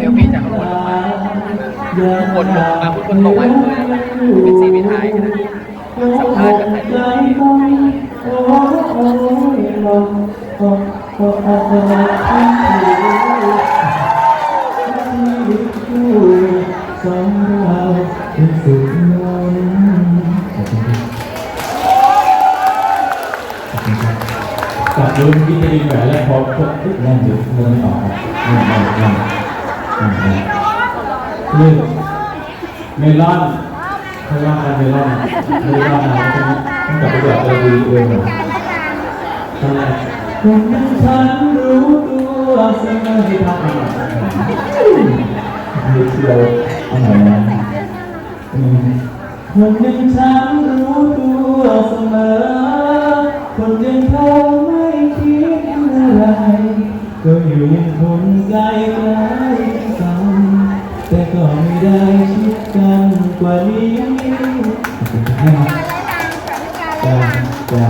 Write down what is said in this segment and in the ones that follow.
ดี๋ยวพี่จะขบวนลงมาขบวนลงมาขบวนลงมาเป็นสีเป็นท้ายนะสัมภาษณ์กับใครด้วย รุ่นที่จะดีแหวนและพอพบแน่นอยู่เรื่องไม่ออกครับแน่นแน่นแน่นแน่นแน่นคือเมลอนเขาว่ากันเมลอนเมลอนนะต้องกลับไปแบบเออดีเองใช่คนฉันรู้ตัวเสมอที่ทำอะไรมีเที่ยวอะไรนะคนหนึ่งฉันรู้ตัวเสมอคนหนึ่งเขา ก็อยู่ยังคงใกล้ใกล้กันแต่ก็ไม่ได้ชิดกันกว่านี้จ้าจ้า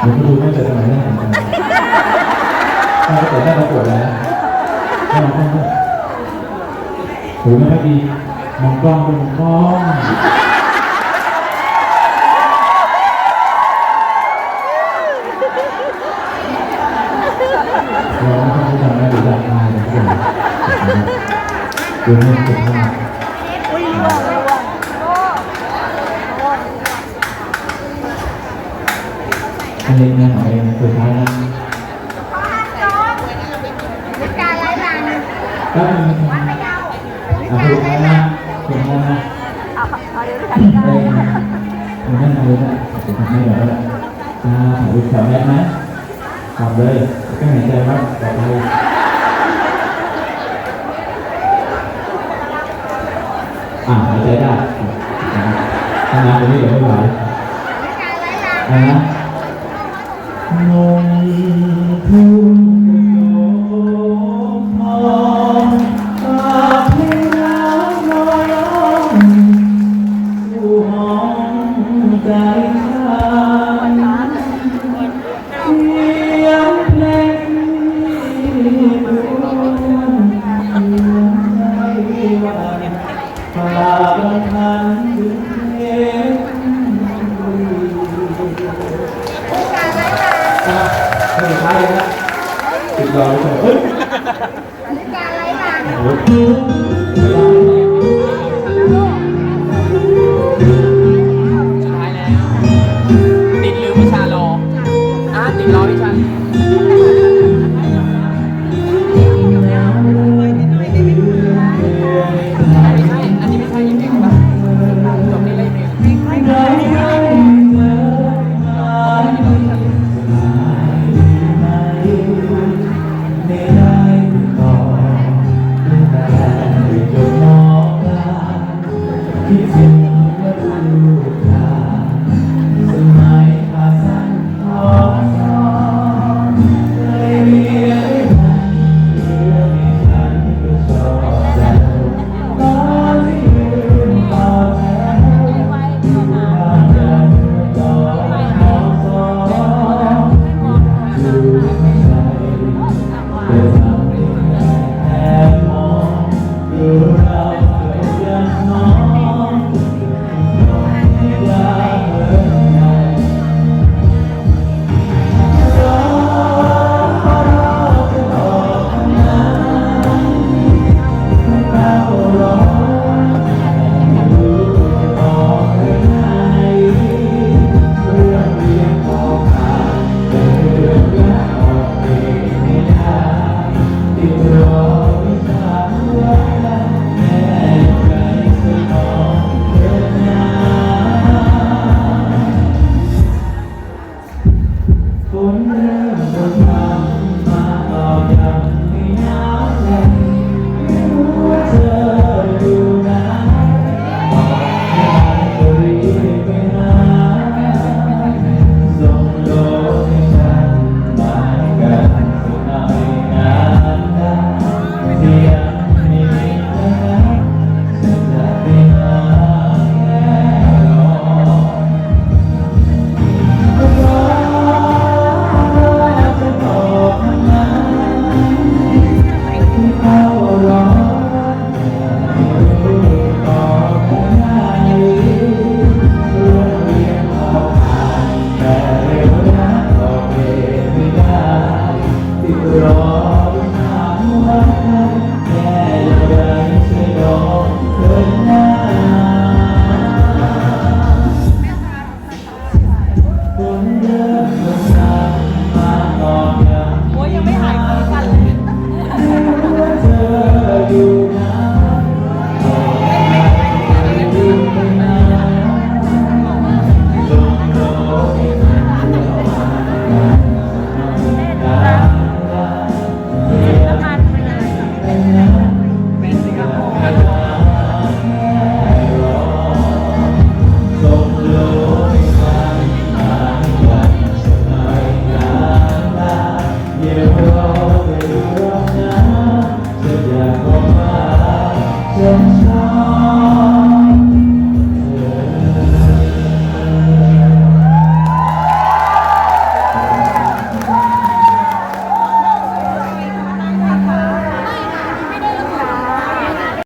เดี๋ยวดูไม่เจอทำไมได้เหมือนกันถ้าเกิดได้ประกวดแล้วให้น้องต้องหูไม่ค่อยดีมองกล้องเป็นมองกล้อง ดูให้สุภาพอันนี้งานของเองสุดท้ายนะก็มีอะสุดท้ายนะสุดท้ายนะเองมันนั่งเลยนะสุดท้ายเดี๋ยวละอ่าดูแถวแรกนะทำเลยก็หายใจว่าต่อไป อ่าหายใจได้ทำงานตรงนี้เดี๋ยวไม่ไหวนะ โอ้ Amen.